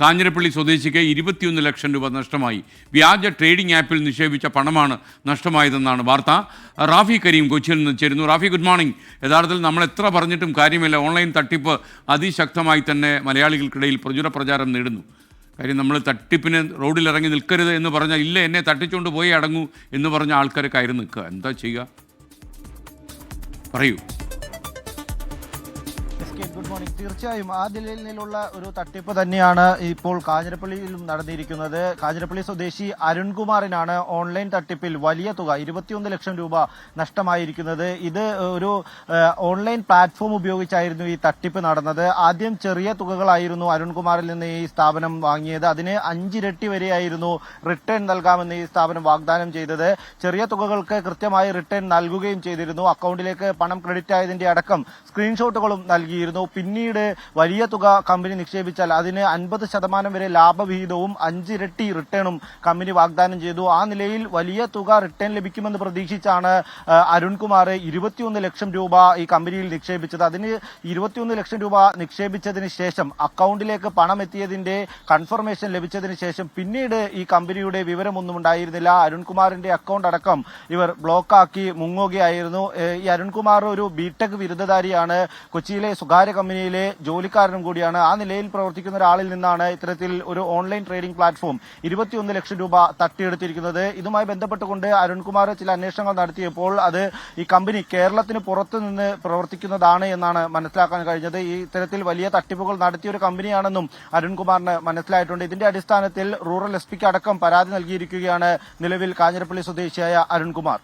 കാഞ്ഞിരപ്പള്ളി സ്വദേശിക്ക് ഇരുപത്തിയൊന്ന് ലക്ഷം രൂപ നഷ്ടമായി. വ്യാജ ട്രേഡിംഗ് ആപ്പിൽ നിക്ഷേപിച്ച പണമാണ് നഷ്ടമായതെന്നാണ് വാർത്ത. റാഫി കരീം കൊച്ചിയിൽ നിന്ന് ചേരുന്നു. Rafi good morning. യഥാർത്ഥത്തിൽ നമ്മൾ എത്ര പറഞ്ഞിട്ടും കാര്യമില്ല. ഓൺലൈൻ തട്ടിപ്പ് അതിശക്തമായി തന്നെ മലയാളികൾക്കിടയിൽ പ്രചുര പ്രചാരം നേടുന്നു. കാര്യം നമ്മൾ തട്ടിപ്പിന് റോഡിൽ ഇറങ്ങി നിൽക്കരുത് എന്ന് പറഞ്ഞാൽ ഇല്ല എന്നെ തട്ടിച്ചുകൊണ്ട് പോയി അടങ്ങൂ എന്ന് പറഞ്ഞ ആൾക്കാരൊക്കെ കയറി നിൽക്കുക. എന്താ ചെയ്യുക? പറയൂ. S K, good morning. തീർച്ചയായും ആ നിലയിലുള്ള ഒരു തട്ടിപ്പ് തന്നെയാണ് ഇപ്പോൾ കാഞ്ഞിരപ്പള്ളിയിലും നടന്നിരിക്കുന്നത്. കാഞ്ഞിരപ്പള്ളി സ്വദേശി അരുൺകുമാറിനാണ് ഓൺലൈൻ തട്ടിപ്പിൽ വലിയ തുക ഇരുപത്തിയൊന്ന് ലക്ഷം രൂപ നഷ്ടമായിരിക്കുന്നത്. ഇത് ഒരു ഓൺലൈൻ പ്ലാറ്റ്ഫോം ഉപയോഗിച്ചായിരുന്നു ഈ തട്ടിപ്പ് നടന്നത്. ആദ്യം ചെറിയ തുകകളായിരുന്നു അരുൺകുമാറിൽ നിന്ന് ഈ സ്ഥാപനം വാങ്ങിയത്. അതിന് അഞ്ചിരട്ടി വരെയായിരുന്നു റിട്ടേൺ നൽകാമെന്ന് ഈ സ്ഥാപനം വാഗ്ദാനം ചെയ്തത്. ചെറിയ തുകകൾക്ക് കൃത്യമായി റിട്ടേൺ നൽകുകയും ചെയ്തിരുന്നു. അക്കൗണ്ടിലേക്ക് പണം ക്രെഡിറ്റ് ആയതിന്റെ അടക്കം സ്ക്രീൻഷോട്ടുകളും നൽകിയിരുന്നു. പിന്നീട് വലിയ തുക കമ്പനി നിക്ഷേപിച്ചാൽ അതിന് അൻപത് ശതമാനം വരെ ലാഭവിഹിതവും അഞ്ചിരട്ടി റിട്ടേണും കമ്പനി വാഗ്ദാനം ചെയ്തു. ആ നിലയിൽ വലിയ തുക റിട്ടേൺ ലഭിക്കുമെന്ന് പ്രതീക്ഷിച്ചാണ് അരുൺകുമാർ ഇരുപത്തിയൊന്ന് ലക്ഷം രൂപ ഈ കമ്പനിയിൽ നിക്ഷേപിച്ചത്. അതിന് ഇരുപത്തിയൊന്ന് ലക്ഷം രൂപ നിക്ഷേപിച്ചതിന് ശേഷം അക്കൗണ്ടിലേക്ക് പണം എത്തിയതിന്റെ കൺഫർമേഷൻ ലഭിച്ചതിന് ശേഷം പിന്നീട് ഈ കമ്പനിയുടെ വിവരമൊന്നും ഉണ്ടായിരുന്നില്ല. അരുൺകുമാറിന്റെ അക്കൗണ്ട് അടക്കം ഇവർ ബ്ലോക്കാക്കി മുങ്ങുകയായിരുന്നു. ഈ അരുൺകുമാർ ഒരു ബിടെക് ബിരുദധാരിയാണ് കൊച്ചിയിലെ സ്വകാര്യ കമ്പനിയിലെ ജോലിക്കാരനും കൂടിയാണ്. ആ നിലയിൽ പ്രവർത്തിക്കുന്ന ഒരാളിൽ നിന്നാണ് ഇത്തരത്തിൽ ഒരു ഓൺലൈൻ ട്രേഡിംഗ് പ്ലാറ്റ്ഫോം ഇരുപത്തിയൊന്ന് ലക്ഷം രൂപ തട്ടിയെടുത്തിരിക്കുന്നത്. ഇതുമായി ബന്ധപ്പെട്ടുകൊണ്ട് അരുൺകുമാർ ചില അന്വേഷണങ്ങൾ നടത്തിയപ്പോൾ അത് ഈ കമ്പനി കേരളത്തിന് പുറത്തു നിന്ന് പ്രവർത്തിക്കുന്നതാണ് എന്നാണ് മനസ്സിലാക്കാൻ കഴിഞ്ഞത്. ഈ ഇത്തരത്തിൽ വലിയ തട്ടിപ്പുകൾ നടത്തിയ ഒരു കമ്പനിയാണെന്നും അരുൺകുമാറിന് മനസ്സിലായിട്ടുണ്ട്. ഇതിന്റെ അടിസ്ഥാനത്തിൽ റൂറൽ എസ് പിക്ക് അടക്കം പരാതി നൽകിയിരിക്കുകയാണ് നിലവിൽ കാഞ്ഞിരപ്പള്ളി സ്വദേശിയായ അരുൺകുമാർ.